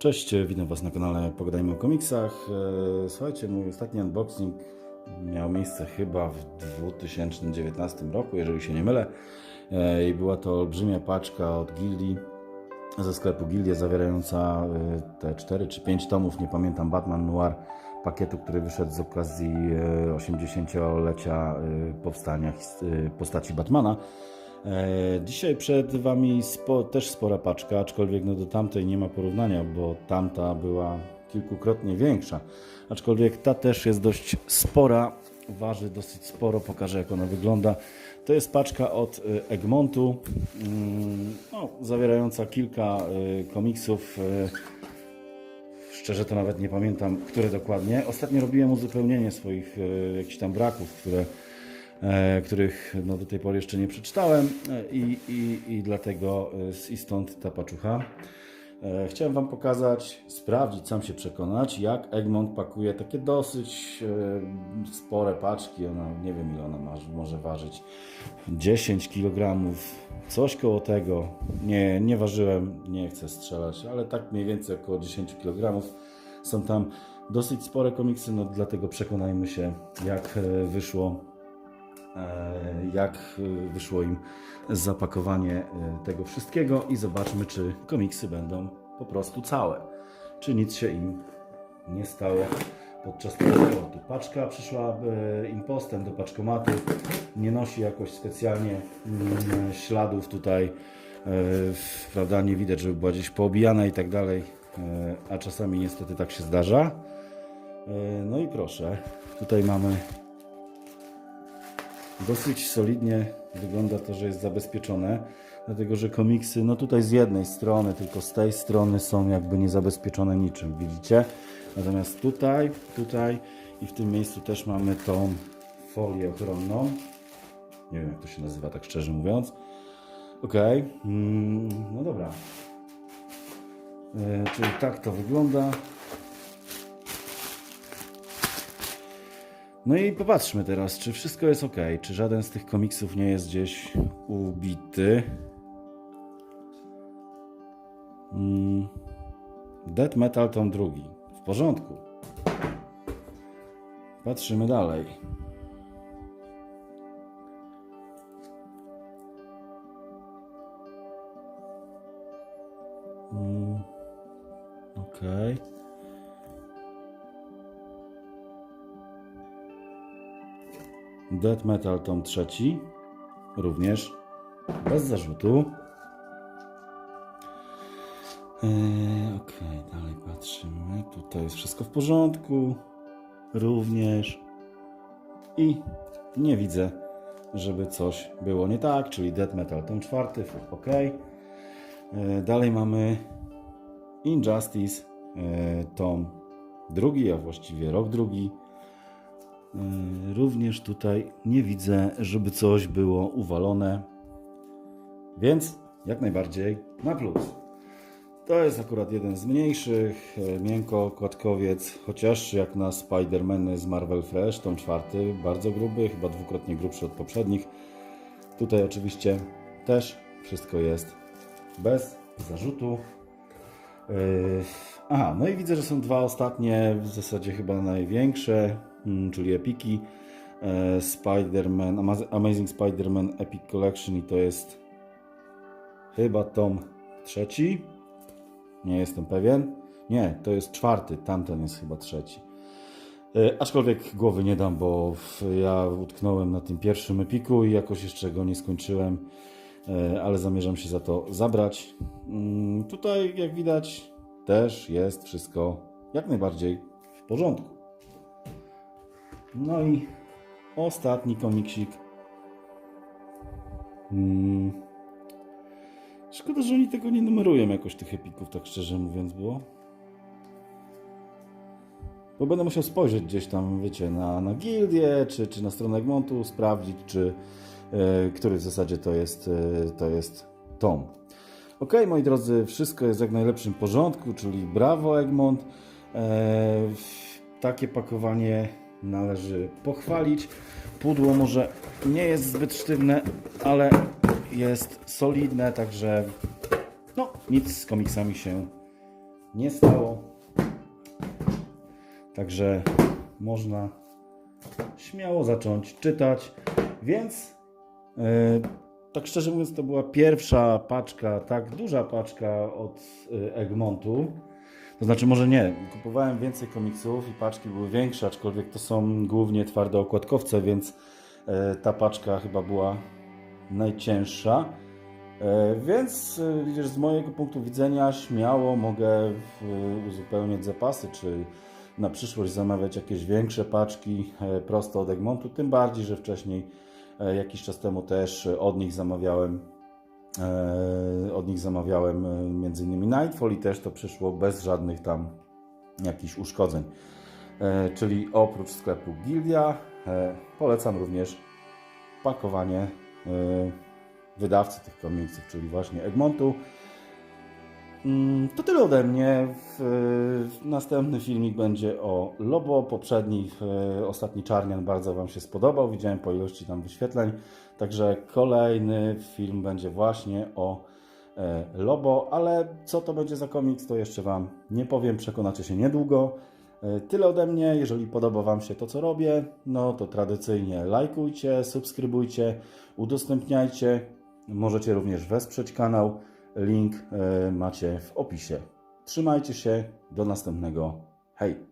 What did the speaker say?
Cześć, witam Was na kanale Pogadajmy o komiksach. E, Słuchajcie, mój ostatni unboxing miał miejsce chyba w 2019 roku, jeżeli się nie mylę. E, I była to olbrzymia paczka od Gildii, ze sklepu Gildia, zawierająca e, te 4 czy 5 tomów, nie pamiętam, Batman Noir, pakietu, który wyszedł z okazji e, 80-lecia e, powstania postaci Batmana. E, Dzisiaj przed Wami spo, też spora paczka, aczkolwiek no do tamtej nie ma porównania, bo tamta była kilkukrotnie większa. Aczkolwiek ta też jest dość spora, waży dosyć sporo, pokażę jak ona wygląda. To jest paczka od e, Egmontu, mm, no, zawierająca kilka e, komiksów. e, Szczerze to nawet nie pamiętam, które dokładnie. Ostatnio robiłem uzupełnienie swoich jakichś tam braków, które, których no, do tej pory jeszcze nie przeczytałem e, i, i, i dlatego e, i stąd ta paczucha. E, Chciałem Wam pokazać, sprawdzić, sam się przekonać, jak Egmont pakuje takie dosyć e, spore paczki. Ona, nie wiem ile ona ma, może ważyć 10 kg, coś koło tego. Nie, nie ważyłem, nie chcę strzelać, ale tak mniej więcej około 10 kg. Są tam dosyć spore komiksy, no dlatego przekonajmy się, jak e, wyszło e, jak e, wyszło im zapakowanie e, tego wszystkiego i zobaczmy, czy komiksy będą po prostu całe. Czy nic się im nie stało podczas transportu. Paczka przyszła e, impostem do paczkomatu. Nie nosi jakoś specjalnie mm, śladów tutaj. e, Prawda, nie widać, żeby była gdzieś poobijana i tak dalej. e, A czasami niestety tak się zdarza. E, No i proszę, tutaj mamy dosyć solidnie wygląda to, że jest zabezpieczone, dlatego że komiksy, no tutaj z jednej strony, tylko z tej strony są jakby niezabezpieczone niczym, widzicie? Natomiast tutaj, tutaj i w tym miejscu też mamy tą folię ochronną. Nie wiem, jak to się nazywa, tak szczerze mówiąc. Ok, mm, no dobra. E, czyli tak to wygląda. No i popatrzmy teraz, czy wszystko jest ok, czy żaden z tych komiksów nie jest gdzieś ubity. Mm. Dead Metal tom drugi. W porządku. Patrzymy dalej. Mm. Okej. Death Metal tom trzeci. Również bez zarzutu. Eee, ok, dalej patrzymy. Tutaj jest wszystko w porządku. Również. I nie widzę, żeby coś było nie tak, czyli Death Metal tom czwarty, ok. Eee, dalej mamy Injustice eee, tom drugi, a właściwie rok drugi. Yy, Również tutaj nie widzę, żeby coś było uwalone, więc jak najbardziej na plus. To jest akurat jeden z mniejszych, e, miękko kładkowiec, chociaż jak na Spider-Man z Marvel Fresh, tom czwarty, bardzo gruby, chyba dwukrotnie grubszy od poprzednich. Tutaj oczywiście też wszystko jest bez zarzutu. Yy, Aha, no i widzę, że są dwa ostatnie, w zasadzie chyba największe, czyli Epiki. E, Spider-Man, Amaz- Amazing Spider-Man Epic Collection i to jest chyba tom trzeci. Nie jestem pewien. Nie, to jest czwarty, tamten jest chyba trzeci. E, Aczkolwiek głowy nie dam, bo ja utknąłem na tym pierwszym epiku i jakoś jeszcze go nie skończyłem, e, ale zamierzam się za to zabrać. Mm, Tutaj, jak widać, też jest wszystko jak najbardziej w porządku. No i ostatni komiksik. Mm. Szkoda, że oni tego nie numerują jakoś tych epików, tak szczerze mówiąc, było. Bo będę musiał spojrzeć gdzieś tam, wiecie, na, na gildię, czy, czy na stronę Egmontu, sprawdzić, czy e, który w zasadzie to jest, e, to jest tom. Ok, moi drodzy, wszystko jest jak najlepszym porządku, czyli brawo Egmont. E, takie pakowanie należy pochwalić. Pudło może nie jest zbyt sztywne, ale jest solidne, także no, nic z komiksami się nie stało. Także można śmiało zacząć czytać. Więc e, tak szczerze mówiąc, to była pierwsza paczka, tak duża paczka od e, Egmontu. To znaczy, może nie, kupowałem więcej komiksów i paczki były większe, aczkolwiek to są głównie twarde okładkowce, więc e, ta paczka chyba była najcięższa. E, Więc e, widzisz, z mojego punktu widzenia śmiało mogę uzupełniać zapasy, czy na przyszłość zamawiać jakieś większe paczki prosto od Egmontu, tym bardziej, że wcześniej jakiś czas temu też od nich zamawiałem od nich zamawiałem e, innymi Nightfall i też to przyszło bez żadnych tam jakichś uszkodzeń. E, Czyli oprócz sklepu Gildia e, polecam również pakowanie e, wydawcy tych komiksów, czyli właśnie Egmontu. Mm, To tyle ode mnie. Następny filmik będzie o Lobo. Poprzedni, e, ostatni Czarnian bardzo Wam się spodobał. Widziałem po ilości tam wyświetleń. Także kolejny film będzie właśnie o e, Lobo, ale co to będzie za komiks, to jeszcze Wam nie powiem. Przekonacie się niedługo. E, Tyle ode mnie. Jeżeli podoba Wam się to, co robię, no to tradycyjnie lajkujcie, subskrybujcie, udostępniajcie. Możecie również wesprzeć kanał. Link e, macie w opisie. Trzymajcie się. Do następnego. Hej!